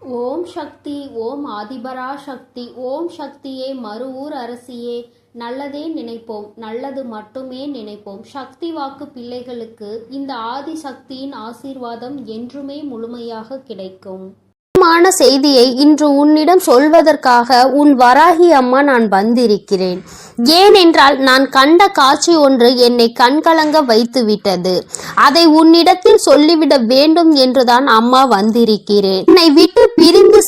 ஓம் சக்தி ஓம் ஆதிபரா சக்தி ஓம் சக்தியே மறுவூர் அரசியே. நல்லதே நினைப்போம் நல்லது மட்டுமே நினைப்போம். சக்தி வாக்கு பிள்ளைகளுக்கு இந்த ஆதி சக்தியின் ஆசீர்வாதம் என்றுமே முழுமையாக கிடைக்கும். முக்கியமான செய்தியை இன்று உன்னிடம் சொல்வதற்காக உன் வராகி அம்மா நான் வந்திருக்கிறேன். ஏனென்றால் நான் கண்ட காட்சி ஒன்று என்னை கண்கலங்க வைத்துவிட்டது. அதை உன்னிடத்தில் சொல்லிவிட வேண்டும் என்றுதான் அம்மா வந்திருக்கிறேன். என்னை விட்டு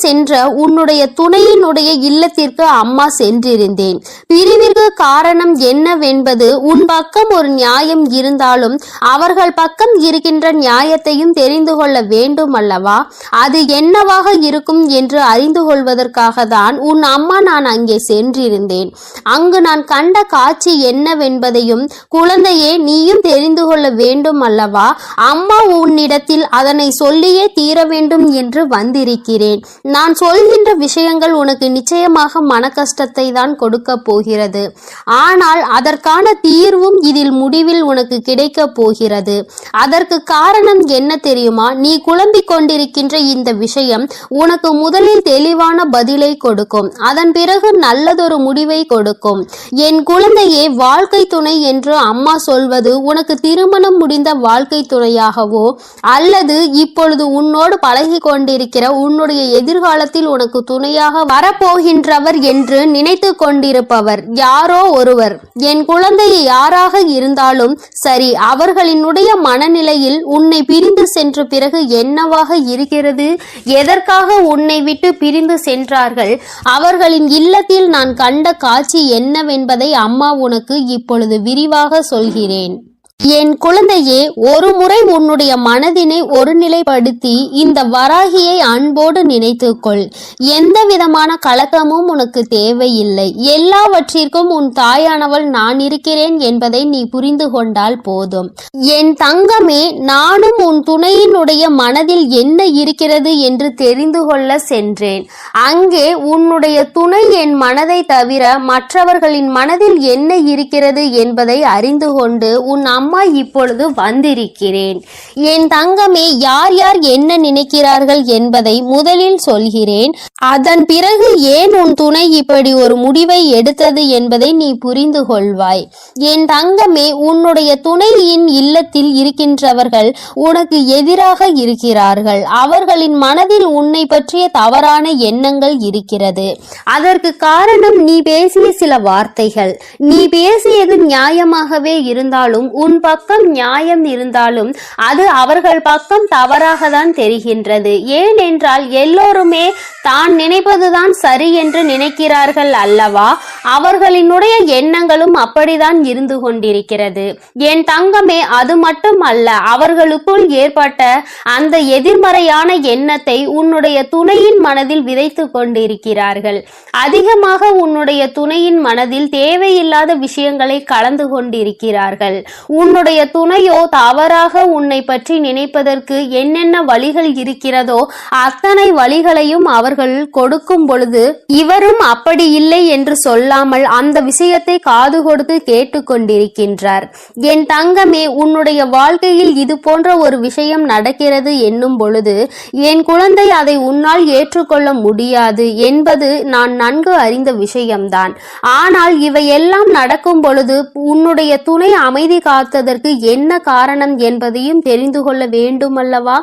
சென்ற உன்னுடைய துணையினுடைய இல்லத்திற்கு அம்மா சென்றிருந்தேன். பிரிவிற்கு காரணம் என்னவென்பது உன் பக்கம் ஒரு நியாயம் இருந்தாலும் அவர்கள் பக்கம் இருக்கின்ற நியாயத்தையும் தெரிந்து கொள்ள வேண்டும் அல்லவா? அது என்னவாக இருக்கும் என்று அறிந்து கொள்வதற்காக தான் உன் அம்மா நான் அங்கே சென்றிருந்தேன். அங்கு நான் கண்ட காட்சி என்னவென்பதையும் குழந்தையே நீயும் தெரிந்து கொள்ள வேண்டும் அல்லவா? அம்மா உன்னிடத்தில் அதனை சொல்லியே தீர வேண்டும் என்று வந்திருக்கிறேன். நான் சொல்கின்ற விஷயங்கள் உனக்கு நிச்சயமாக மன கஷ்டத்தை தான் கொடுக்க போகிறது. ஆனால் அதற்கான தீர்வும் இதில் முடிவில் உனக்கு கிடைக்க போகிறது. அதற்கு காரணம் என்ன தெரியுமா? நீ குழம்பிக் கொண்டிருக்கின்ற இந்த விஷயம் உனக்கு முதலில் தெளிவான பதிலை கொடுக்கும். அதன் பிறகு நல்லதொரு முடிவை கொடுக்கும். என் குழந்தையே வாழ்க்கை துணை என்று அம்மா சொல்வது உனக்கு திருமணம் முடிந்த வாழ்க்கை துணையாகவோ அல்லது இப்பொழுது உன்னோடு பழகி கொண்டிருக்கிற உன்னுடைய எதிர்காலத்தில் உனக்கு துணையாக வரப்போகின்றவர் என்று நினைத்து கொண்டிருப்பவர் யாரோ ஒருவர். என் குழந்தை யாராக இருந்தாலும் சரி அவர்களினுடைய மனநிலையில் உன்னை பிரிந்து சென்ற பிறகு என்னவாக இருக்கிறது? எதற்காக உன்னை விட்டு பிரிந்து சென்றார்கள்? அவர்களின் இல்லத்தில் நான் கண்ட காட்சி என்னவென்பதை அம்மா உனக்கு இப்பொழுது விரிவாக சொல்கிறேன். என் குழந்தையே ஒரு முறை உன்னுடைய மனதினை ஒருநிலைப்படுத்தி இந்த வராகியை அன்போடு நினைத்துக்கொள். எந்த விதமான கலக்கமும் உனக்கு தேவையில்லை. எல்லாவற்றிற்கும் உன் தாயானவள் நான் இருக்கிறேன் என்பதை நீ புரிந்து கொண்டால் போதும். என் தங்கமே நானும் உன் துணையினுடைய மனதில் என்ன இருக்கிறது என்று தெரிந்து கொள்ள சென்றேன். அங்கே உன்னுடைய துணை என் மனதை தவிர மற்றவர்களின் மனதில் என்ன இருக்கிறது என்பதை அறிந்து கொண்டு உன் அம்மா இப்பொழுது வந்திருக்கிறேன். என் தங்கமே யார் யார் என்ன நினைக்கிறார்கள் என்பதை முதலில் சொல்கிறேன். அதன் பிறகு ஏன் உன் துணை இப்படி ஒரு முடிவை எடுத்தது என்பதை நீ புரிந்து கொள்வாய். என் தங்கமே உன்னுடைய துணையின் இல்லத்தில் இருக்கின்றவர்கள் உனக்கு எதிராக இருக்கிறார்கள். அவர்களின் மனதில் உன்னை பற்றிய தவறான எண்ணங்கள் இருக்கிறது. அதற்கு காரணம் நீ பேசிய சில வார்த்தைகள். நீ பேசியது நியாயமாகவே இருந்தாலும் உன் உன் பக்கம் நியாயம் இருந்தாலும் அது அவர்கள் பக்கம் தவறாக தான் தெரிகின்றது. ஏனென்றால் எல்லோருமே தான் நினைப்பதுதான் சரி என்று நினைக்கிறார்கள் அல்லவா? அவர்களினுடைய எண்ணங்களும் அப்படிதான் இருந்து கொண்டிருக்கிறது. என் தங்கமே அது மட்டும் அல்ல அவர்களுக்குள் ஏற்பட்ட அந்த எதிர்மறையான எண்ணத்தை உன்னுடைய துணையின் மனதில் விதைத்து கொண்டிருக்கிறார்கள். அதிகமாக உன்னுடைய துணையின் மனதில் தேவையில்லாத விஷயங்களை கலந்து கொண்டிருக்கிறார்கள். உன் உன்னுடைய துணையோ தவறாக உன்னை பற்றி நினைப்பதற்கு என்னென்ன வழிகள் இருக்கிறதோ அத்தனை வழிகளையும் அவர்கள் கொடுக்கும் பொழுது இவரும் அப்படி இல்லை என்று சொல்லாமல் அந்த விஷயத்தை காது கொடுத்து கேட்டுக்கொண்டிருக்கின்றார். என் தங்கமே உன்னுடைய வாழ்க்கையில் இது போன்ற ஒரு விஷயம் நடக்கிறது என்னும் பொழுது என் குழந்தை அதை உன்னால் ஏற்றுக்கொள்ள முடியாது என்பது நான் நன்கு அறிந்த விஷயம்தான். ஆனால் இவையெல்லாம் நடக்கும் பொழுது உன்னுடைய துணை அமைதி காத்து காத்ததற்கு என்ன காரணம் என்பதையும் தெரிந்து கொள்ள வேண்டுமல்லவா?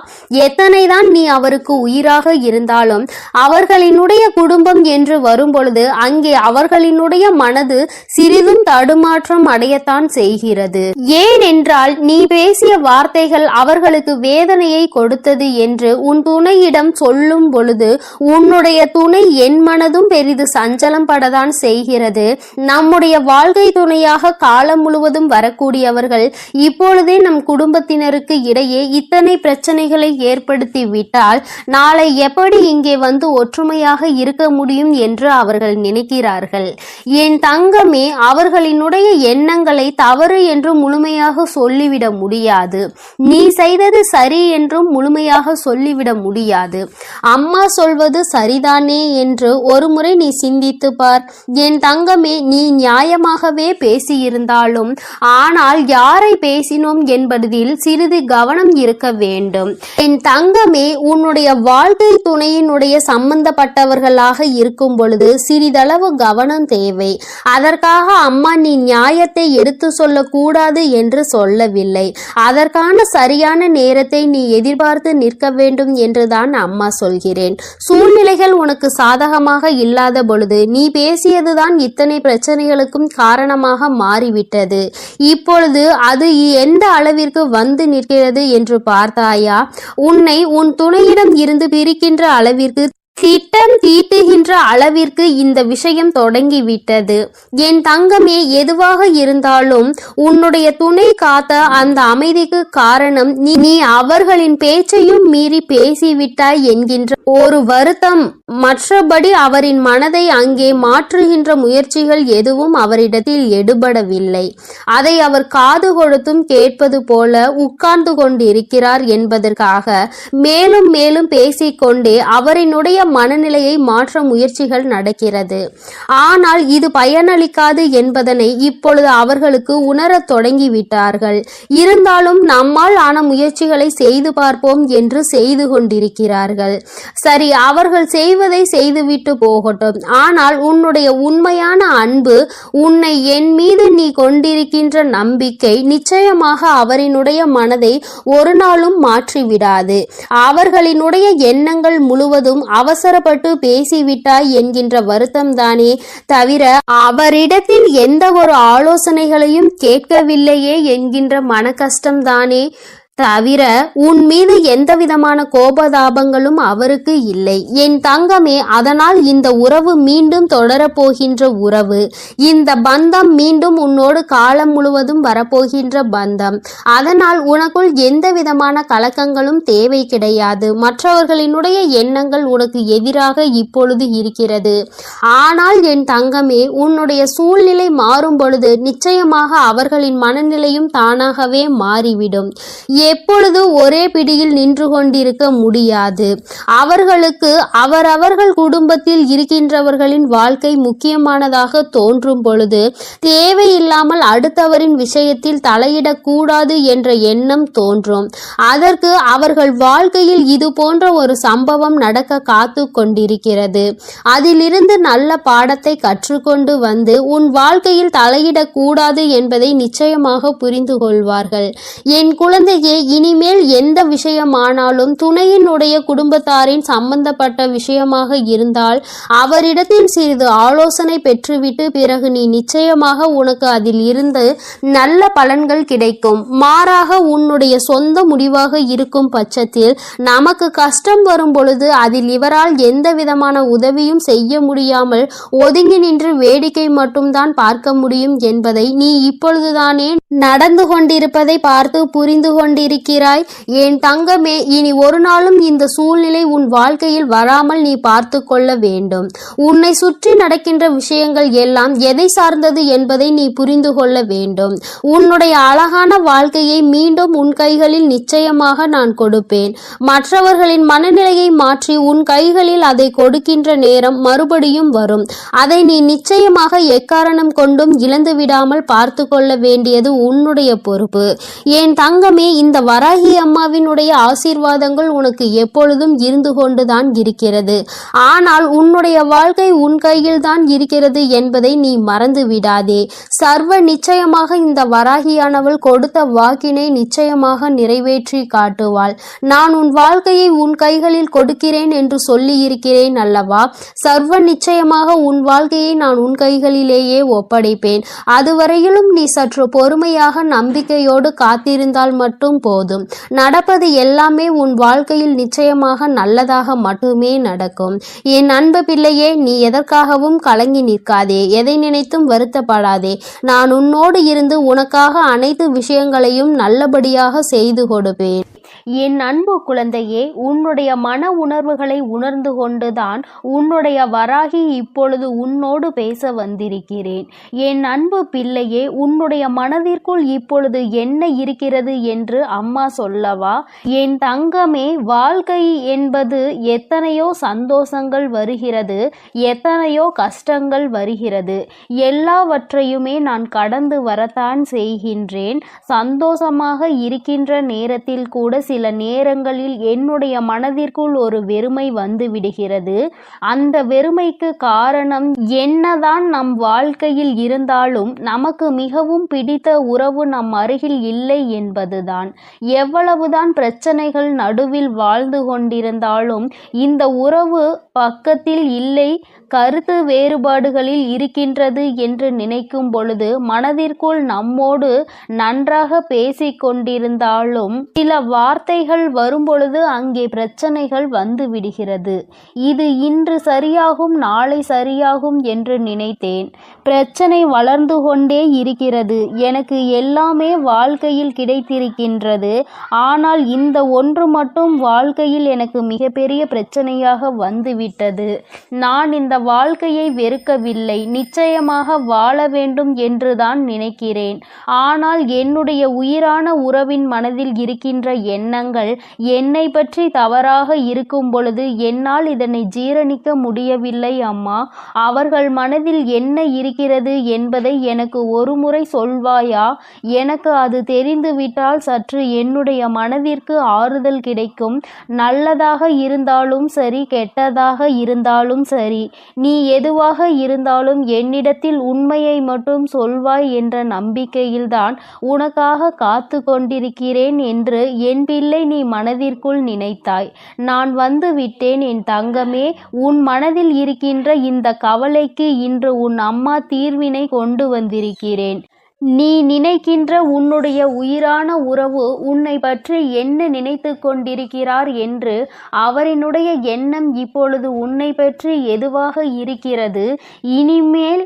எத்தனைதான் நீ அவருக்கு உயிராக இருந்தாலும் அவர்களினுடைய குடும்பம் என்று வரும்பொழுது அங்கே அவர்களினுடைய மனது சிறிதும் தடுமாற்றம் அடையத்தான் செய்கிறது. ஏனென்றால் நீ பேசிய வார்த்தைகள் அவர்களுக்கு வேதனையை கொடுத்தது என்று உன் துணையிடம் சொல்லும் பொழுது உன்னுடைய துணை என் மனதும் பெரிது சஞ்சலம் படதான் செய்கிறது. நம்முடைய வாழ்க்கை துணையாக காலம் முழுவதும் வரக்கூடியவர்கள் இப்பொழுதே நம் குடும்பத்தினருக்கு இடையே இத்தனை பிரச்சனைகளை ஏற்படுத்தி விட்டால் நாளை எப்படி இங்கே வந்து ஒற்றுமையாக இருக்க முடியும் என்று அவர்கள் நினைக்கிறார்கள். என் தங்கமே அவர்களினுடைய எண்ணங்களை தவறு என்று முழுமையாக சொல்லிவிட முடியாது. நீ செய்தது சரி என்றும் முழுமையாக சொல்லிவிட முடியாது. அம்மா சொல்வது சரிதானே என்று ஒருமுறை நீ சிந்தித்து பார். என் தங்கமே நீ நியாயமாகவே பேசியிருந்தாலும் ஆனால் யார் யாரை பேசினோம் என்பதில் சிறிது கவனம் இருக்க வேண்டும். என் தங்கமே உன்னுடைய வாழ்க்கை துணையினுடைய சம்பந்தப்பட்டவர்களாக இருக்கும் பொழுது சிறிதளவு கவனம் தேவை. அதற்காக அம்மா நீ நியாயத்தை எடுத்து சொல்லக்கூடாது என்று சொல்லவில்லை. அதற்கான சரியான நேரத்தை நீ எதிர்பார்த்து நிற்க வேண்டும் என்றுதான் அம்மா சொல்கிறேன். சூழ்நிலைகள் உனக்கு சாதகமாக இல்லாத பொழுது நீ பேசியதுதான் இத்தனை பிரச்சனைகளுக்கும் காரணமாக மாறிவிட்டது. இப்பொழுது அது எந்த அளவிற்கு வந்து நிற்கிறது என்று பார்த்தாயா? உன்னை உன் துணையிடம் இருந்து பிரிக்கின்ற அளவிற்கு திட்டம் தீட்டுகின்ற அளவிற்கு இந்த விஷயம் தொடங்கிவிட்டது. என் தங்கமே எதுவாக இருந்தாலும் உன்னுடைய துணை காத்த அந்த அமைதிக்கு காரணம் நீ அவர்களின் பேச்சையும் மீறி பேசிவிட்டாய் என்கின்ற ஒரு வருத்தம். மற்றபடி அவரின் மனதை அங்கே மாற்றுகின்ற முயற்சிகள் எதுவும் அவரிடத்தில் எடுபடவில்லை. அதை அவர் காது கொடுத்தும் கேட்பது போல உட்கார்ந்து கொண்டிருக்கிறார் என்பதற்காக மேலும் மேலும் பேசிக்கொண்டே அவரினுடைய மனநிலையை மாற்ற முயற்சிகள் நடக்கிறது. ஆனால் இது பயனளிக்காது என்பதனை இப்பொழுது அவர்களுக்கு உணரத் தொடங்கிவிட்டார்கள். இருந்தாலும் நம்மால் ஆன முயற்சிகளை செய்து பார்ப்போம் என்று செய்து கொண்டிருக்கிறார்கள். சரி அவர்கள் செய்வதை செய்துவிட்டு போகட்டும். ஆனால் உன்னுடைய உண்மையான அன்பு உன்னை என் மீது நீ கொண்டிருக்கின்ற நம்பிக்கை நிச்சயமாக அவரினுடைய மனதை ஒரு நாளும் மாற்றிவிடாது. அவர்களினுடைய எண்ணங்கள் முழுவதும் அவசரப்பட்டு பேசிவிட்டாய் என்கின்ற வருத்தம் தானே தவிர அவரிடத்தில் எந்த ஒரு ஆலோசனைகளையும் கேட்கவில்லையே என்கின்ற மன கஷ்டம்தானே தவிர உன் மீது எந்த விதமான கோபதாபங்களும் அவருக்கு இல்லை. என் தங்கமே அதனால் இந்த உறவு மீண்டும் தொடரப்போகின்ற உறவு. இந்த பந்தம் மீண்டும் உன்னோடு காலம் முழுவதும் வரப்போகின்ற பந்தம். அதனால் உனக்குள் எந்த விதமான கலக்கங்களும் தேவை கிடையாது. மற்றவர்களினுடைய எண்ணங்கள் உனக்கு எதிராக இப்பொழுது இருக்கிறது. ஆனால் என் தங்கமே உன்னுடைய சூழ்நிலை மாறும் பொழுது நிச்சயமாக அவர்களின் மனநிலையும் தானாகவே மாறிவிடும். எப்பொழுது ஒரே பிடியில் நின்று கொண்டிருக்க முடியாது. அவர்களுக்கு அவரவர்கள் குடும்பத்தில் இருக்கின்றவர்களின் வாழ்க்கை முக்கியமானதாக தோன்றும் பொழுது தேவையில்லாமல் அடுத்தவரின் விஷயத்தில் தலையிடக்கூடாது என்ற எண்ணம் தோன்றும். அதற்கு அவர்கள் வாழ்க்கையில் இது போன்ற ஒரு சம்பவம் நடக்க காத்து கொண்டிருக்கிறது. அதிலிருந்து நல்ல பாடத்தை கற்றுக்கொண்டு வந்து உன் வாழ்க்கையில் தலையிடக்கூடாது என்பதை நிச்சயமாக புரிந்து கொள்வார்கள். என் குழந்தையே இனிமேல் எந்த விஷயமானாலும் துணையினுடைய குடும்பத்தாரின் சம்பந்தப்பட்ட விஷயமாக இருந்தால் அவரிடத்தில் சிறிது ஆலோசனை பெற்றுவிட்டு பிறகு நீ நிச்சயமாக உனக்கு அதில் இருந்து நல்ல பலன்கள் கிடைக்கும். மாறாக உன்னுடைய சொந்த முடிவாக இருக்கும் பட்சத்தில் நமக்கு கஷ்டம் வரும் பொழுது அதில் இவரால் எந்த விதமான உதவியும் செய்ய முடியாமல் ஒதுங்கி நின்று வேடிக்கை மட்டும்தான் பார்க்க முடியும் என்பதை நீ இப்பொழுதுதானே நடந்து கொண்டிருப்பதை பார்த்து புரிந்து இருக்கிறாய். என் தங்கமே இனி ஒரு நாளும் இந்த சூழ்நிலை உன் வாழ்க்கையில் வராமல் நீ பார்த்து கொள்ள வேண்டும். உன்னை சுற்றி நடக்கின்ற விஷயங்கள் எல்லாம் எதை சார்ந்தது என்பதை நீ புரிந்து கொள்ள வேண்டும். உன்னுடைய அழகான வாழ்க்கையை மீண்டும் உன் கைகளில் நிச்சயமாக நான் கொடுப்பேன். மற்றவர்களின் மனநிலையை மாற்றி உன் கைகளில் அதை கொடுக்கின்ற நேரம் மறுபடியும் வரும். அதை நீ நிச்சயமாக எக்காரணம் கொண்டும் இழந்து விடாமல் பார்த்து கொள்ள வேண்டியது உன்னுடைய பொறுப்பு. என் தங்கமே இந்த வராகி அம்மாவினுடைய ஆசீர்வாதங்கள் உனக்கு எப்பொழுதும் இருந்து கொண்டுதான் இருக்கிறது. ஆனால் உன்னுடைய வாழ்க்கை உன் கையில் தான் இருக்கிறது என்பதை நீ மறந்து விடாதே. சர்வ நிச்சயமாக இந்த வராகியானவள் கொடுத்த வாக்கினை நிச்சயமாக நிறைவேற்றி காட்டுவாள். நான் உன் வாழ்க்கையை உன் கைகளில் கொடுக்கிறேன் என்று சொல்லி இருக்கிறேன் அல்லவா? சர்வ நிச்சயமாக உன் வாழ்க்கையை நான் உன் கைகளிலேயே ஒப்படைப்பேன். அதுவரையிலும் நீ சற்று பொறுமையாக நம்பிக்கையோடு காத்திருந்தால் மட்டும் போதும். நடப்பது எல்லாமே உன் வாழ்க்கையில் நிச்சயமாக நல்லதாக மட்டுமே நடக்கும். என் அன்பு பிள்ளையே நீ எதற்காகவும் கலங்கி நிற்காதே. எதை நினைத்தும் வருத்தப்படாதே. நான் உன்னோடு இருந்து உனக்காக அனைத்து விஷயங்களையும் நல்லபடியாக செய்து கொடுப்பேன். என் அன்பு குழந்தையே உன்னுடைய மன உணர்வுகளை உணர்ந்து கொண்டுதான் உன்னுடைய வராகி இப்பொழுது உன்னோடு பேச வந்திருக்கிறேன். என் அன்பு பிள்ளையே உன்னுடைய மனதிற்குள் இப்பொழுது என்ன இருக்கிறது என்று அம்மா சொல்லவா? என் தங்கமே வாழ்க்கை என்பது எத்தனையோ சந்தோஷங்கள் வருகிறது எத்தனையோ கஷ்டங்கள் வருகிறது. எல்லாவற்றையுமே நான் கடந்து வரத்தான் செய்கின்றேன். சந்தோஷமாக இருக்கின்ற நேரத்தில் கூட சில நேரங்களில் என்னுடைய மனதிற்குள் ஒரு வெறுமை வந்து விடுகிறது. அந்த வெறுமைக்கு காரணம் என்னதான் நம் வாழ்க்கையில் இருந்தாலும் நமக்கு மிகவும் பிடித்த உறவு நம் அருகில் இல்லை என்பதுதான். எவ்வளவுதான் பிரச்சனைகள் நடுவில் வாழ்ந்து கொண்டிருந்தாலும் இந்த உறவு பக்கத்தில் இல்லை கருத்து வேறுபாடுகளில் இருக்கின்றது என்று நினைக்கும் பொழுது மனதிற்குள் நம்மோடு நன்றாக பேசிக் கொண்டிருந்தாலும் சில வார்த்தைகள் வரும்பொழுது அங்கே பிரச்சனைகள் வந்து விடுகிறது. இது இன்று சரியாகும் நாளை சரியாகும் என்று நினைத்தேன். பிரச்சனை வளர்ந்து கொண்டே இருக்கிறது. எனக்கு எல்லாமே வாழ்க்கையில் கிடைத்திருக்கின்றது. ஆனால் இந்த ஒன்று மட்டும் வாழ்க்கையில் எனக்கு மிகப்பெரிய பிரச்சனையாக வந்துவிட்டது. நான் இந்த வாழ்க்கையை வெறுக்கவில்லை. நிச்சயமாக வாழ வேண்டும் என்றுதான் நினைக்கிறேன். ஆனால் என்னுடைய உயிரான உறவின் மனதில் இருக்கின்ற எண்ணங்கள் என்னை பற்றி தவறாக இருக்கும் பொழுது என்னால் இதனை ஜீரணிக்க முடியவில்லை அம்மா. அவர்கள் மனதில் என்ன இருக்கிறது என்பதை எனக்கு ஒருமுறை சொல்வாயா? எனக்கு அது தெரிந்துவிட்டால் சற்று என்னுடைய மனதிற்கு ஆறுதல் கிடைக்கும். நல்லதாக இருந்தாலும் சரி கெட்டதாக இருந்தாலும் சரி. நீ எதுவாக இருந்தாலும் என்னிடத்தில் உண்மையை மட்டும் சொல்வாய் என்ற நம்பிக்கையில்தான் உனக்காக காத்து கொண்டிருக்கிறேன் என்று என் பிள்ளை நீ மனதிற்குள் நினைத்தாய். நான் வந்து விட்டேன் என் தங்கமே. உன் மனதில் இருக்கின்ற இந்த கவலைக்கு இன்று உன் அம்மா தீர்வினை கொண்டு வந்திருக்கிறேன். நீ நினைக்கின்ற உன்னுடைய உயிரான உறவு உன்னை பற்றி என்ன நினைத்து கொண்டிருக்கிறார் என்று அவரினுடைய எண்ணம் இப்பொழுது உன்னை பற்றி எதுவாக இருக்கிறது? இனிமேல்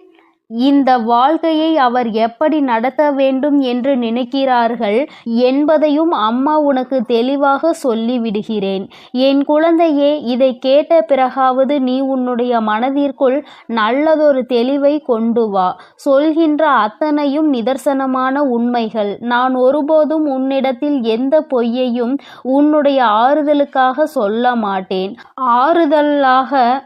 இந்த வாழ்க்கையை அவர் எப்படி நடத்த வேண்டும் என்று நினைக்கிறார்கள் என்பதையும் அம்மா உனக்கு தெளிவாக சொல்லிவிடுகிறேன். என் குழந்தையே இதை கேட்ட பிறகாவது நீ உன்னுடைய மனதிற்குள் நல்லதொரு தெளிவை கொண்டு வா. சொல்கின்ற அத்தனையும் நிதர்சனமான உண்மைகள். நான் ஒருபோதும் உன்னிடத்தில் எந்த பொய்யையும் உன்னுடைய ஆறுதலுக்காக சொல்ல மாட்டேன். ஆறுதலாக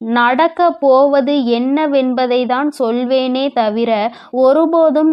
நடக்க போவது என்னவென்பதை தான் சொல்வேனே தவிர ஒருபோதும்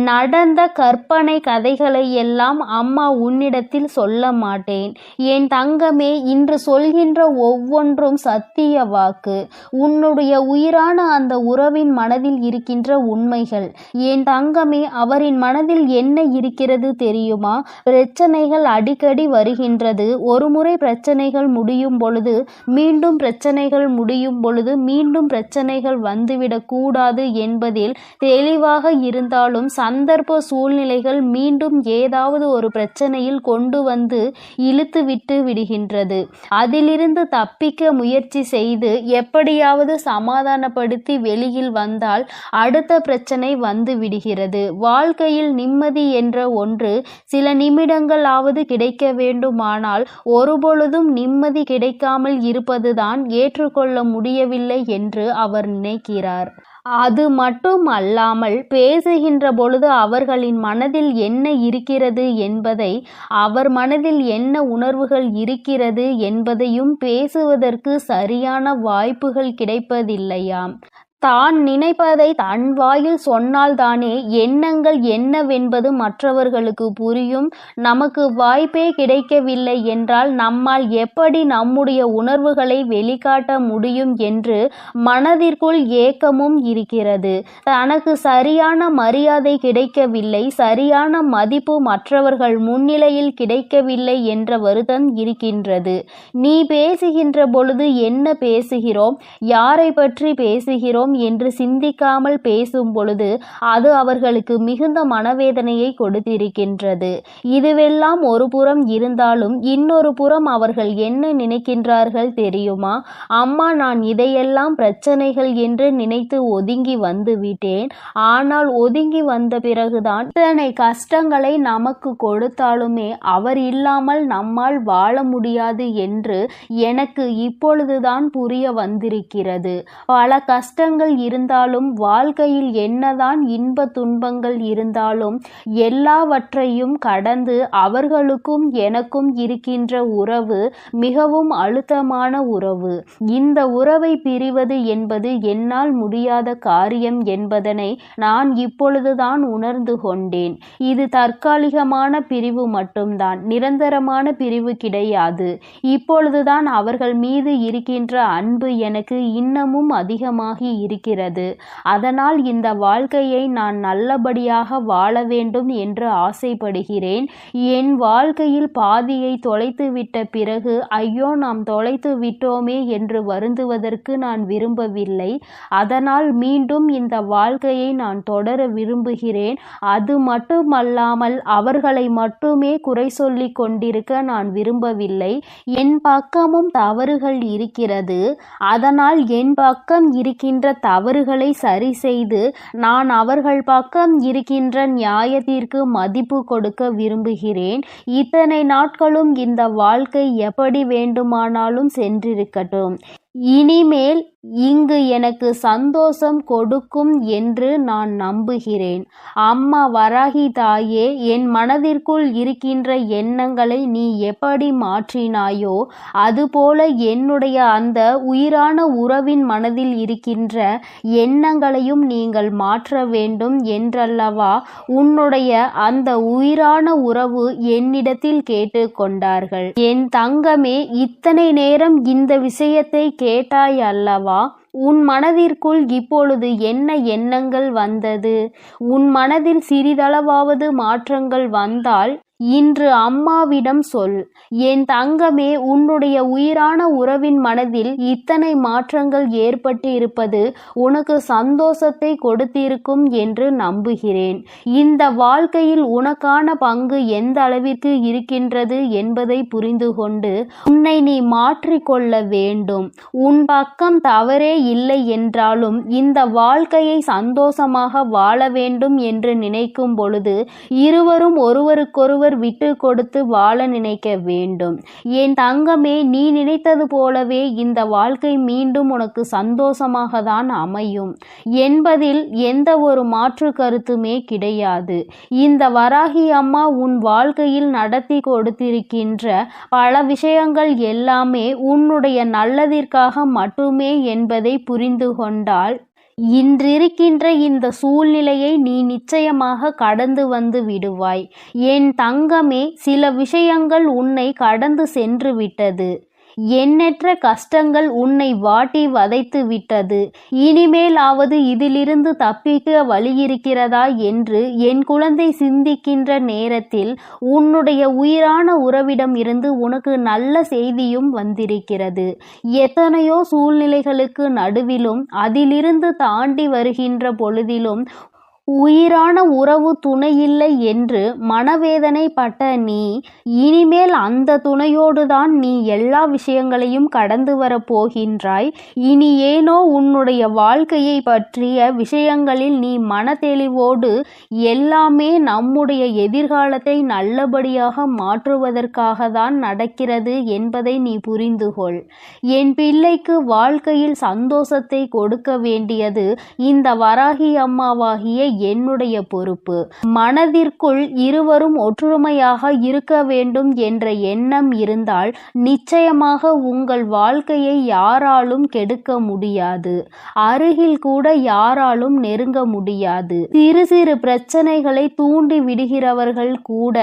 நடந்த கற்பனை கதைகளை எல்லாம் அம்மா உன்னிடத்தில் சொல்ல மாட்டேன். என் தங்கமே இன்று சொல்கின்ற ஒவ்வொன்றும் சத்திய வாக்கு. உன்னுடைய உயிரான அந்த உறவின் மனதில் இருக்கின்ற உண்மைகள். என் தங்கமே அவரின் மனதில் என்ன இருக்கிறது தெரியுமா? பிரச்சனைகள் அடிக்கடி வருகின்றது. ஒருமுறை பிரச்சனைகள் முடியும் பொழுது மீண்டும் பிரச்சனைகள் முடியும் பொழுது மீண்டும் பிரச்சனைகள் வந்துவிடக்கூடாது என்பதில் தெளிவாக இருந்தாலும் சந்தர்ப்ப சூழ்நிலைகள் மீண்டும் ஏதாவது ஒரு பிரச்சனையில் கொண்டு வந்து இழுத்து விட்டு விடுகின்றது. அதிலிருந்து தப்பிக்க முயற்சி செய்து எப்படியாவது சமாதானப்படுத்தி வெளியில் வந்தால் அடுத்த பிரச்சனை வந்து விடுகிறது. வாழ்க்கையில் நிம்மதி என்ற ஒன்று சில நிமிடங்களாவது கிடைக்க வேண்டுமானால் ஒருபொழுதும் நிம்மதி கிடைக்காமல் இருப்பதுதான் ஏற்றுக்கொள்ள முடியவில்லை என்று அவர் நினைக்கிறார். அது மட்டும் அல்லாமல் பேசுகின்ற பொழுது அவர்களின் மனதில் என்ன இருக்கிறது என்பதை அவர் மனதில் என்ன உணர்வுகள் இருக்கிறது என்பதையும் பேசுவதற்கு சரியான வாய்ப்புகள் கிடைப்பதில்லையாம். தான் நினைப்பதை தன் வாயில் சொன்னால்தானே எண்ணங்கள் என்னவென்பது மற்றவர்களுக்கு புரியும். நமக்கு வாய்ப்பே கிடைக்கவில்லை என்றால் நம்மால் எப்படி நம்முடைய உணர்வுகளை வெளிக்காட்ட முடியும் என்று மனதிற்குள் ஏக்கமும் இருக்கிறது. தனக்கு சரியான மரியாதை கிடைக்கவில்லை சரியான மதிப்பு மற்றவர்கள் முன்னிலையில் கிடைக்கவில்லை என்ற வருத்தம் இருக்கின்றது. நீ பேசுகின்ற பொழுது என்ன பேசுகிறோம்? யாரை பற்றி பேசுகிறோம்? வேண்டும் என்று சிந்திக்காமல் பேசும் பொழுது அது அவர்களுக்கு மிகுந்த மனவேதனையை கொடுத்திருக்கின்றது. இதுவெல்லாம் ஒரு புறம் இருந்தாலும் இன்னொரு புறம் அவர்கள் என்ன நினைக்கின்றார்கள் தெரியுமா? அம்மா நான் இதையெல்லாம் பிரச்சனைகள் என்று நினைத்து ஒதுங்கி வந்து விட்டேன். ஆனால் ஒதுங்கி வந்த பிறகுதான் இத்தனை கஷ்டங்களை நமக்கு கொடுத்தாலுமே அவர் இல்லாமல் நம்மால் வாழ முடியாது என்று எனக்கு இப்பொழுதுதான் புரிய வந்திருக்கிறது. பல கஷ்டங்கள் இருந்தாலும் வாழ்க்கையில் என்னதான் இன்ப துன்பங்கள் இருந்தாலும் எல்லாவற்றையும் கடந்து அவர்களுக்கும் எனக்கும் இருக்கின்ற உறவு மிகவும் அழுத்தமான உறவு. இந்த உறவை பிரிவது என்பது என்னால் முடியாத காரியம் என்பதனை நான் இப்பொழுதுதான் உணர்ந்து கொண்டேன். இது தற்காலிகமான பிரிவு மட்டும்தான் நிரந்தரமான பிரிவு கிடையாது. இப்பொழுதுதான் அவர்கள் மீது இருக்கின்ற அன்பு எனக்கு இன்னமும் அதிகமாகி இருக்கிறது இருக்கிறது. அதனால் இந்த வாழ்க்கையை நான் நல்லபடியாக வாழ வேண்டும் என்று ஆசைப்படுகிறேன். என் வாழ்க்கையில் பாதியை தொலைத்து விட்ட பிறகு ஐயோ நாம் தொலைத்து விட்டோமே என்று வருந்துவதற்கு நான் விரும்பவில்லை. அதனால் மீண்டும் இந்த வாழ்க்கையை நான் தொடர விரும்புகிறேன். அது மட்டுமல்லாமல் அவர்களை மட்டுமே குறை சொல்லி கொண்டிருக்க நான் விரும்பவில்லை. என் பக்கமும் தவறுகள் இருக்கிறது. அதனால் என் பக்கம் இருக்கின்ற தவறுகளை சரி செய்து நான் அவர்கள் பக்கம் இருக்கின்ற நியாயத்திற்கு மதிப்பு கொடுக்க விரும்புகிறேன். இத்தனை நாட்களும் இந்த வாழ்க்கை எப்படி வேண்டுமானாலும் சென்றிருக்கட்டும். இனிமேல் இங்கு எனக்கு சந்தோஷம் கொடுக்கும் என்று நான் நம்புகிறேன். அம்மா வராகி தாயே என் மனதிற்குள் இருக்கின்ற எண்ணங்களை நீ எப்படி மாற்றினாயோ அதுபோல என்னுடைய அந்த உயிரான உறவின் மனதில் இருக்கின்ற எண்ணங்களையும் நீங்கள் மாற்ற வேண்டும் என்றல்லவா? உன்னுடைய அந்த உயிரான உறவு என்னிடத்தில் கேட்டுக்கொண்டார்கள். என் தங்கமே இத்தனை நேரம் இந்த விஷயத்தை கேட்டாய் அல்லவா? உன் மனதிற்குள் இப்பொழுது என்ன எண்ணங்கள் வந்தது? உன் மனதில் சிறிதளவாவது மாற்றங்கள் வந்தால் இன்று அம்மாவிடம் சொல். என் தங்கமே உன்னுடைய உயிரான உறவின் மனதில் இத்தனை மாற்றங்கள் ஏற்பட்டு இருப்பது உனக்கு சந்தோஷத்தை கொடுத்திருக்கும் என்று நம்புகிறேன். இந்த வாழ்க்கையில் உனக்கான பங்கு எந்த அளவிற்கு இருக்கின்றது என்பதை புரிந்து கொண்டு உன்னை நீ மாற்றிக்கொள்ள வேண்டும். உன் பக்கம் தவறே இல்லை என்றாலும் இந்த வாழ்க்கையை சந்தோஷமாக வாழ வேண்டும் என்று நினைக்கும் பொழுது இருவரும் ஒருவருக்கொருவர் விட்டு கொடுத்து வாழ நினைக்க வேண்டும். என் தங்கமே நீ நினைத்தது போலவே இந்த வாழ்க்கை மீண்டும் உனக்கு சந்தோஷமாக தான் அமையும். என்பதில் எந்த ஒரு மாற்று கருத்துமே கிடையாது. இந்த வராகி அம்மா உன் வாழ்க்கையில் நடத்தி கொடுத்திருக்கின்ற பல விஷயங்கள் எல்லாமே உன்னுடைய நல்லதிற்காக மட்டுமே என்பதை புரிந்து கொண்டால் இன்றிருக்கின்ற இந்த சூழ்நிலையை நீ நிச்சயமாக கடந்து வந்து விடுவாய். என் தங்கமே சில விஷயங்கள் உன்னை கடந்து சென்று விட்டது. எண்ணற்ற கஷ்டங்கள் உன்னை வாட்டி வதைத்து விட்டது. இனிமேலாவது இதிலிருந்து தப்பிக்க வழி இருக்கிறதா என்று என் குழந்தை சிந்திக்கின்ற நேரத்தில் உன்னுடைய உயிரான உறவிடம் இருந்து உனக்கு நல்ல செய்தியும் வந்திருக்கிறது. எத்தனையோ சூழ்நிலைகளுக்கு நடுவிலும் அதிலிருந்து தாண்டி வருகின்ற பொழுதிலும் உயிரான உறவு துணையில்லை என்று மனவேதனைப்பட்ட நீ இனிமேல் அந்த துணையோடுதான் நீ எல்லா விஷயங்களையும் கடந்து வரப் போகின்றாய். இனி ஏனோ உன்னுடைய வாழ்க்கையை பற்றிய விஷயங்களில் நீ மனதெளிவோடு எல்லாமே நம்முடைய எதிர்காலத்தை நல்லபடியாக மாற்றுவதற்காக தான் நடக்கிறது என்பதை நீ புரிந்து கொள் என் பிள்ளைக்கு வாழ்க்கையில் சந்தோஷத்தை கொடுக்க வேண்டியது இந்த வராகி அம்மாவாகிய என்னுடைய பொறுப்பு. மனதிற்குள் இருவரும் ஒற்றுமையாக இருக்க வேண்டும் என்ற எண்ணம் இருந்தால் நிச்சயமாக உங்கள் வாழ்க்கையை யாராலும் கெடுக்க முடியாது. அருகில் கூட யாராலும் நெருங்க முடியாது. சிறு சிறு பிரச்சனைகளை தூண்டி விடுகிறவர்கள் கூட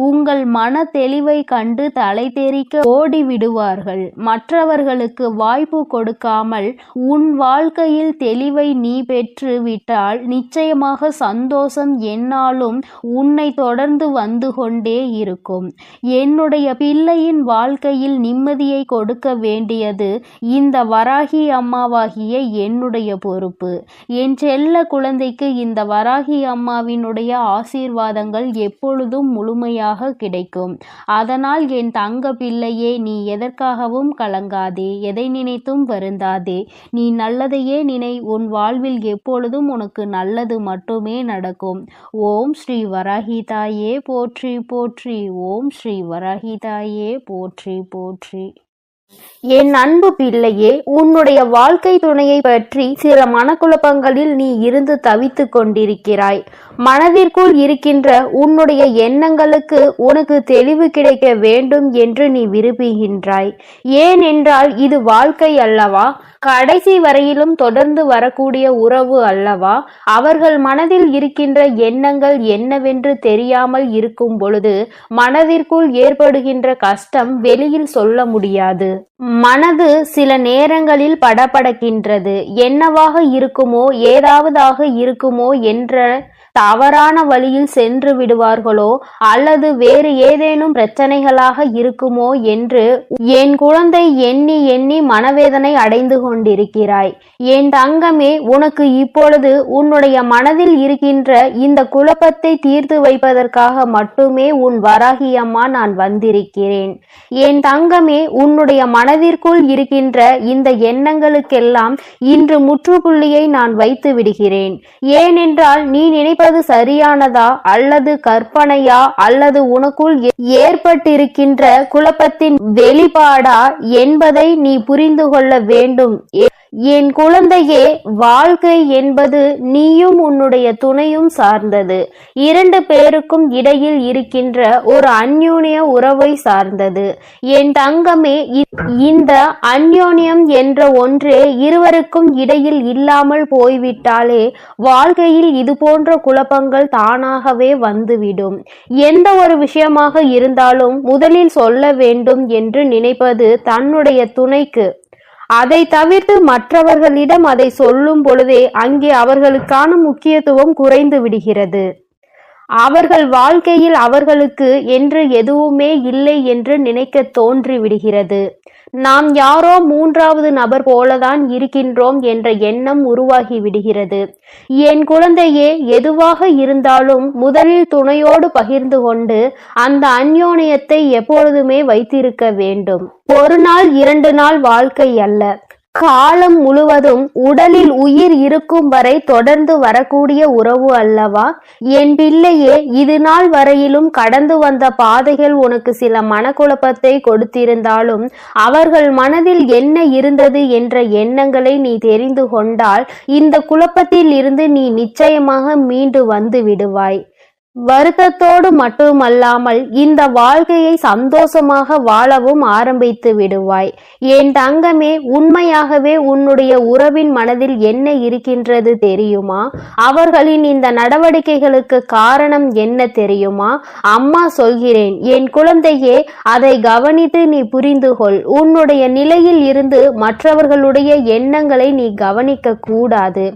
உங்கள் மன தெளிவை கண்டு தலை தெறிக்க ஓடி விடுவார்கள் மற்றவர்களுக்கு வாய்ப்பு கொடுக்காமல் உன் வாழ்க்கையில் தெளிவை நீ பெற்று விட்டால் நிச்சயமாக நிச்சயமாக சந்தோஷம் என்னாலும் உன்னை தொடர்ந்து வந்து கொண்டே இருக்கும். என்னுடைய பிள்ளையின் வாழ்க்கையில் நிம்மதியை கொடுக்க வேண்டியது இந்த வராகி அம்மாவாகிய என்னுடைய பொறுப்பு. என் செல்ல குழந்தைக்கு இந்த வராகி அம்மாவினுடைய ஆசீர்வாதங்கள் எப்பொழுதும் முழுமையாக கிடைக்கும். அதனால் என் தங்க பிள்ளையே நீ எதற்காகவும் கலங்காதே எதை நினைத்தும் வருந்தாதே. நீ நல்லதையே நினை உன் வாழ்வில் எப்பொழுதும் உனக்கு நல்லது மட்டும் நடக்கும். ஓம் ஸ்ரீ வராகிதாயே போற்றி போற்றி. ஓம் ஸ்ரீ வராகிதாயே போற்றி போற்றி. என் அன்பு பிள்ளையே உன்னுடைய வாழ்க்கை துணையை பற்றி சில மனக்குழப்பங்களில் நீ இருந்து தவித்துக் கொண்டிருக்கிறாய். மனதிற்குள் இருக்கின்ற உன்னுடைய எண்ணங்களுக்கு உனக்கு தெளிவு கிடைக்க வேண்டும் என்று நீ விரும்புகின்றாய். ஏனென்றால் இது வாழ்க்கை அல்லவா? கடைசி வரையிலும் தொடர்ந்து வரக்கூடிய உறவு அல்லவா? அவர்கள் மனதில் இருக்கின்ற எண்ணங்கள் என்னவென்று தெரியாமல் இருக்கும் பொழுது மனதிற்குள் ஏற்படுகின்ற கஷ்டம் வெளியில் சொல்ல முடியாது. மனது சில நேரங்களில் படபடக்கின்றது. என்னவாக இருக்குமோ ஏதாவதாக இருக்குமோ என்ற தவறான வழியில் சென்று விடுவார்களோ? அல்லது வேறு ஏதேனும் பிரச்சனைகளாக இருக்குமோ என்று என் குழந்தை எண்ணி எண்ணி மனவேதனை அடைந்து கொண்டிருக்கிறாய். என் தங்கமே உனக்கு இப்பொழுது உன்னுடைய மனதில் இருக்கின்ற இந்த குழப்பத்தை தீர்த்து வைப்பதற்காக மட்டுமே உன் வராகி அம்மா நான் வந்திருக்கிறேன். என் தங்கமே உன்னுடைய மனதிற்குள் இருக்கின்ற இந்த எண்ணங்களுக்கெல்லாம் இன்று முற்றுப்புள்ளியை நான் வைத்து விடுகிறேன். ஏனென்றால் நீ நினைப்பது சரியானதா? அல்லது கற்பனையா? அல்லது உனக்குள் ஏற்பட்டிருக்கின்ற குழப்பத்தின் வெளிப்பாடா என்பதை நீ புரிந்து கொள்ள வேண்டும். என் குழந்தையே வாழ்க்கை என்பது நீயும் உன்னுடைய துணையும் சார்ந்தது. இரண்டு பேருக்கும் இடையில் இருக்கின்ற ஒரு அந்யோனிய உறவை சார்ந்தது. என் தங்கமே இ- இந்த அந்யோன்யம் என்ற ஒன்றே இருவருக்கும் இடையில் இல்லாமல் போய்விட்டாலே வாழ்க்கையில் இது போன்ற குழப்பங்கள் தானாகவே வந்துவிடும். எந்த ஒரு விஷயமாக இருந்தாலும் முதலில் சொல்ல வேண்டும் என்று நினைப்பது தன்னுடைய துணைக்கு அதை தவிர்த்து மற்றவர்களிடம் அதை சொல்லும் பொழுதே அங்கே அவர்களுக்கான முக்கியத்துவம் குறைந்து விடுகிறது. அவர்கள் வாழ்க்கையில் அவர்களுக்கு என்று எதுவுமே இல்லை என்று நினைக்க தோன்றி விடுகிறது நாம் யாரோ மூன்றாவது நபர் போலதான் இருக்கின்றோம் என்ற எண்ணம் உருவாகி விடுகிறது. என் குழந்தையே எதுவாக இருந்தாலும் முதலில் துணையோடு பகிர்ந்து கொண்டு அந்த அந்யோனியத்தை எப்பொழுதுமே வைத்திருக்க வேண்டும். ஒரு நாள் இரண்டு நாள் வாழ்க்கை அல்ல. காலம் முழுவதும் உடலில் உயிர் இருக்கும் வரை தொடர்ந்து வரக்கூடிய உறவு அல்லவா? என் பிள்ளையே இது நாள் வரையிலும் கடந்து வந்த பாதைகள் உனக்கு சில மனக்குழப்பத்தை கொடுத்திருந்தாலும் அவர்கள் மனதில் என்ன இருந்தது என்ற எண்ணங்களை நீ தெரிந்து கொண்டால் இந்த குழப்பத்தில் இருந்து நீ நிச்சயமாக மீண்டு வந்து விடுவாய். வருத்தத்தோடு மட்டுமல்லாமல் இந்த வாழ்க்கையை சந்தோஷமாக வாழவும் ஆரம்பித்து விடுவாய். என் தங்கமே உண்மையாகவே உன்னுடைய உறவின் மனதில் என்ன இருக்கின்றது தெரியுமா? அவர்களின் இந்த நடவடிக்கைகளுக்கு காரணம் என்ன தெரியுமா? அம்மா சொல்கிறேன் என் குழந்தையே அதை கவனித்து நீ புரிந்து கொள். உன்னுடைய நிலையில் இருந்து மற்றவர்களுடைய எண்ணங்களை நீ கவனிக்க கூடாது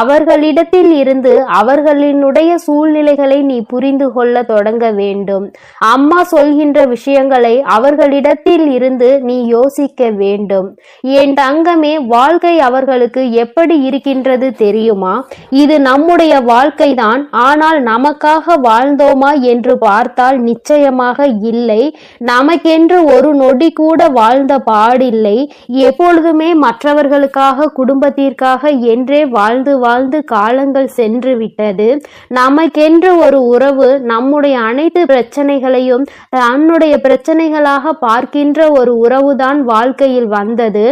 அவர்களிடத்தில் இருந்து அவர்களினுடைய சூழ்நிலைகளை நீ புரிந்து கொள்ள தொடங்க வேண்டும். அம்மா சொல்கின்ற விஷயங்களை அவர்களிடத்தில் இருந்து நீ யோசிக்க வேண்டும். என் தங்கமே வாழ்க்கை அவர்களுக்கு எப்படி இருக்கின்றது தெரியுமா? இது நம்முடைய வாழ்க்கைதான். ஆனால் நமக்காக வாழ்ந்தோமா என்று பார்த்தால் நிச்சயமாக இல்லை. நமக்கென்று ஒரு நொடி கூட வாழ்ந்த பாடில்லை. எப்பொழுதுமே மற்றவர்களுக்காக குடும்பத்திற்காக என்றே வாழ்ந்து வாழ்ந்து காலங்கள் சென்று விட்டது நமக்கென்று ஒரு உறவு நம்முடைய அனைத்து பிரச்சனைகளையும் தன்னுடைய பிரச்சனைகளாக பார்க்கின்ற ஒரு உறவுதான் வாழ்க்கையில் வந்தது.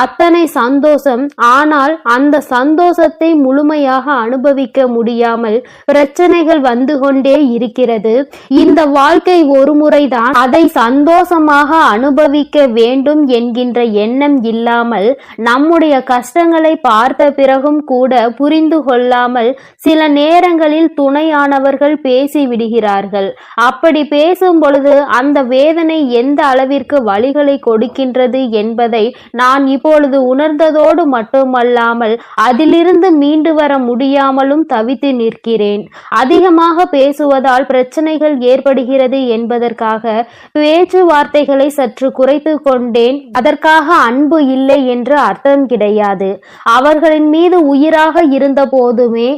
அத்தனை சந்தோஷம். ஆனால் அந்த சந்தோஷத்தை முழுமையாக அனுபவிக்க முடியாமல் பிரச்சனைகள் வந்து கொண்டே இருக்கிறது. இந்த வாழ்க்கை ஒரு முறைதான் அதை சந்தோஷமாக அனுபவிக்க வேண்டும் என்கின்ற எண்ணம் இல்லாமல் நம்முடைய கஷ்டங்களை பார்த்த பிறகும் கூட புரிந்து கொள்ளாமல் சில நேரங்களில் துணையானவர்கள் இல்லாமல் பேசி விடுகிறார்கள் அப்படி பேசும் பொழுது அந்த வேதனை எந்த அளவிற்கு வழிகளை கொடுக்கின்றது என்பதை நான் இப்பொழுது உணர்ந்ததோடு மட்டுமல்லாமல் அதிலிருந்து மீண்டு வர முடியாமலும் தவித்து நிற்கிறேன். அதிகமாக பேசுவதால் பிரச்சனைகள் ஏற்படுகிறது என்பதற்காக பேச்சுவார்த்தைகளை சற்று குறைத்து கொண்டேன். அதற்காக அன்பு இல்லை என்று அர்த்தம் கிடையாது. அவர்களின் மீது உயிராக இருந்த போதுமே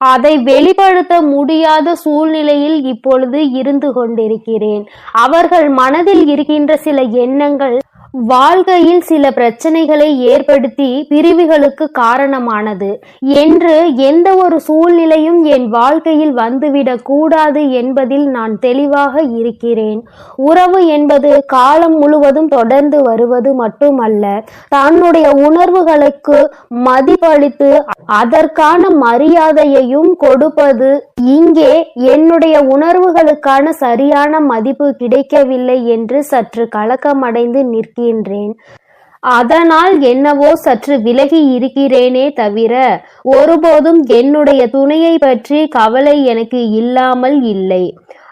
அதை வெளிப்படுத்த முடியாத சூழ்நிலையில் இப்பொழுது இருந்து கொண்டிருக்கிறேன். அவர்கள் மனதில் இருக்கின்ற சில எண்ணங்கள் வாழ்க்கையில் சில பிரச்சனைகளை ஏற்படுத்தி பிரிவுகளுக்கு காரணமானது என்று எந்த ஒரு சூழ்நிலையும் என் வாழ்க்கையில் வந்துவிடக் கூடாது என்பதில் நான் தெளிவாக இருக்கிறேன். உறவு என்பது காலம் முழுவதும் தொடர்ந்து வருவது மட்டுமல்ல தன்னுடைய உணர்வுகளுக்கு மதிப்பளித்து அதற்கான மரியாதையையும் கொடுப்பது. இங்கே என்னுடைய உணர்வுகளுக்கான சரியான மதிப்பு கிடைக்கவில்லை என்று சற்று கலக்கமடைந்து இருக்கின்றேன் அதனால் என்னவோ சற்று விலகி இருக்கிறேனே தவிர ஒருபோதும் என்னுடைய துணையை பற்றி கவலை எனக்கு இல்லாமல் இல்லை.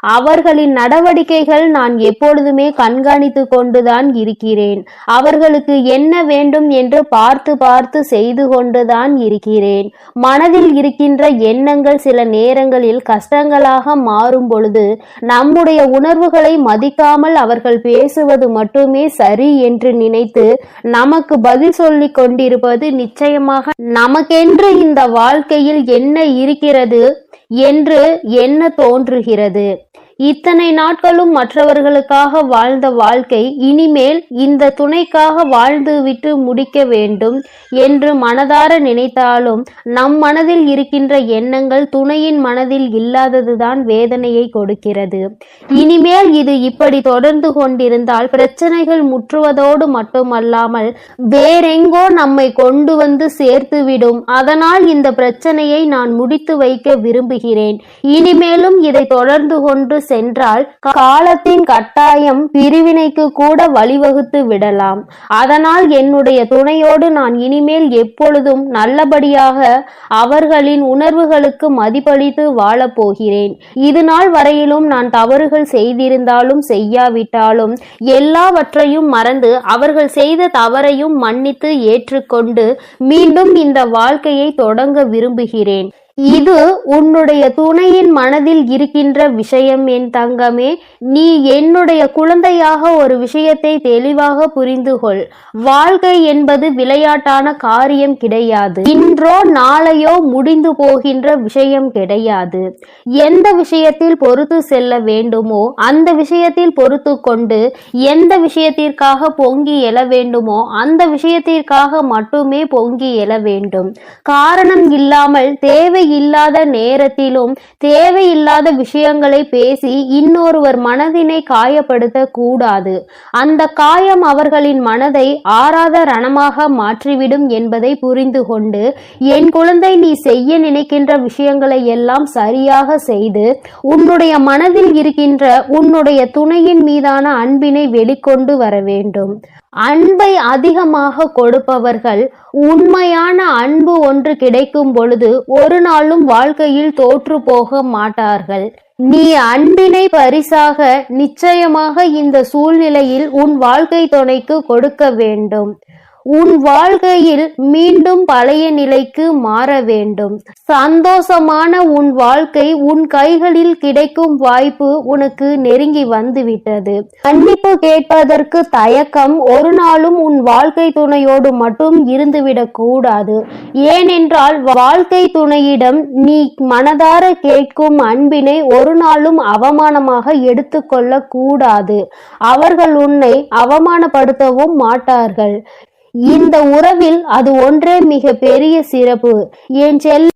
அவர்களின் நடவடிக்கைகள் நான் எப்பொழுதுமே கண்காணித்து கொண்டுதான் இருக்கிறேன். அவர்களுக்கு என்ன வேண்டும் என்று பார்த்து பார்த்து செய்து கொண்டுதான் இருக்கிறேன். மனதில் இருக்கின்ற எண்ணங்கள் சில நேரங்களில் கஷ்டங்களாக மாறும் பொழுது நம்முடைய உணர்வுகளை மதிக்காமல் அவர்கள் பேசுவது மட்டுமே சரி என்று நினைத்து நமக்கு பதில் சொல்லிக் கொண்டிருப்பது நிச்சயமாக நமக்கென்று இந்த வாழ்க்கையில் என்ன இருக்கிறது? என்று எண்ண தோன்றுகிறது? இத்தனை நாட்களும் மற்றவர்களுக்காக வாழ்ந்த வாழ்க்கை இனிமேல் இந்த துணைக்காக வாழ்ந்துவிட்டு முடிக்க வேண்டும் என்று மனதார நினைத்தாலும் நம் மனதில் இருக்கின்ற எண்ணங்கள் துணையின் மனதில் இல்லாததுதான் வேதனையை கொடுக்கிறது. இனிமேல் இது இப்படி தொடர்ந்து கொண்டிருந்தால் பிரச்சனைகள் முற்றுவதோடு மட்டுமல்லாமல் வேறெங்கோ நம்மை கொண்டு வந்து சேர்த்துவிடும் அதனால் இந்த பிரச்சனையை நான் முடித்து வைக்க விரும்புகிறேன். இனிமேலும் இதை தொடர்ந்து கொண்டு சென்றால் காலத்தின் கட்டாயம் பிரிவினைக்கு கூட வழிவகுத்து விடலாம். அதனால் என்னுடைய துணையோடு நான் இனிமேல் எப்பொழுதும் நல்லபடியாக அவர்களின் உணர்வுகளுக்கு மதிப்பளித்து வாழப்போகிறேன் இது நாள் வரையிலும் நான் தவறுகள் செய்திருந்தாலும் செய்யாவிட்டாலும் எல்லாவற்றையும் மறந்து அவர்கள் செய்த தவறையும் மன்னித்து ஏற்றுக்கொண்டு மீண்டும் இந்த வாழ்க்கையை தொடங்க விரும்புகிறேன். இது உன்னுடைய துணையின் மனதில் இருக்கின்ற விஷயம் என் தங்கமே. நீ என்னுடைய குழந்தையாக ஒரு விஷயத்தை தெளிவாக புரிந்து கொள். வாழ்க்கை என்பது விளையாட்டான காரியம் கிடையாது. இன்றோ நாளையோ முடிந்து போகின்ற விஷயம் கிடையாது. எந்த விஷயத்தில் பொறுத்து செல்ல வேண்டுமோ அந்த விஷயத்தில் பொறுத்து கொண்டு எந்த விஷயத்திற்காக பொங்கி எழ வேண்டுமோ அந்த விஷயத்திற்காக மட்டுமே பொங்கி எழ வேண்டும். காரணம் இல்லாமல் தேவை தேவையில்லாத நேரத்திலும் தேவையில்லாத விஷயங்களை பேசி இன்னொருவர் மனதினை காயப்படுத்த கூடாது அந்த காயம் அவர்களின் மனதை ஆறாத ரணமாக மாற்றிவிடும் என்பதை புரிந்து கொண்டு என் குழந்தை நீ செய்ய நினைக்கின்ற விஷயங்களை எல்லாம் சரியாக செய்து உன்னுடைய மனதில் இருக்கின்ற உன்னுடைய துணையின் மீதான அன்பினை வெளிக்கொண்டு வர வேண்டும். அன்பை அதிகமாக கொடுப்பவர்கள் உண்மையான அன்பு ஒன்று கிடைக்கும் பொழுது ஒரு நாளும் வாழ்க்கையில் தோற்று போக மாட்டார்கள். நீ அன்பினை பரிசாக நிச்சயமாக இந்த சூழ்நிலையில் உன் வாழ்க்கை துணைக்கு கொடுக்க வேண்டும். உன் வாழ்க்கையில் மீண்டும் பழைய நிலைக்கு மாற வேண்டும். சந்தோஷமான உன் வாழ்க்கை உன் கைகளில் கிடைக்கும் வாய்ப்பு உனக்கு நெருங்கி வந்துவிட்டது. கண்டிப்பு கேட்பதற்கு தயக்கம் ஒரு நாளும் உன் வாழ்க்கை துணையோடு மட்டும் இருந்துவிடக் கூடாது. ஏனென்றால் வாழ்க்கை துணையிடம் நீ மனதார கேட்கும் அன்பினை ஒரு நாளும் அவமானமாக எடுத்துக்கொள்ள கூடாது. அவர்கள் உன்னை அவமானப்படுத்தவும் மாட்டார்கள். இந்த உறவில் அது ஒன்றே மிக பெரிய சிறப்பு. என் செல்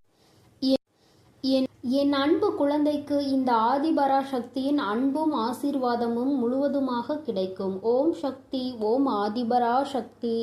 என் என் அன்பு குழந்தைக்கு இந்த ஆதிபரா சக்தியின் அன்பும் ஆசீர்வாதமும் முழுவதுமாக கிடைக்கும். ஓம் சக்தி ஓம் ஆதிபரா சக்தி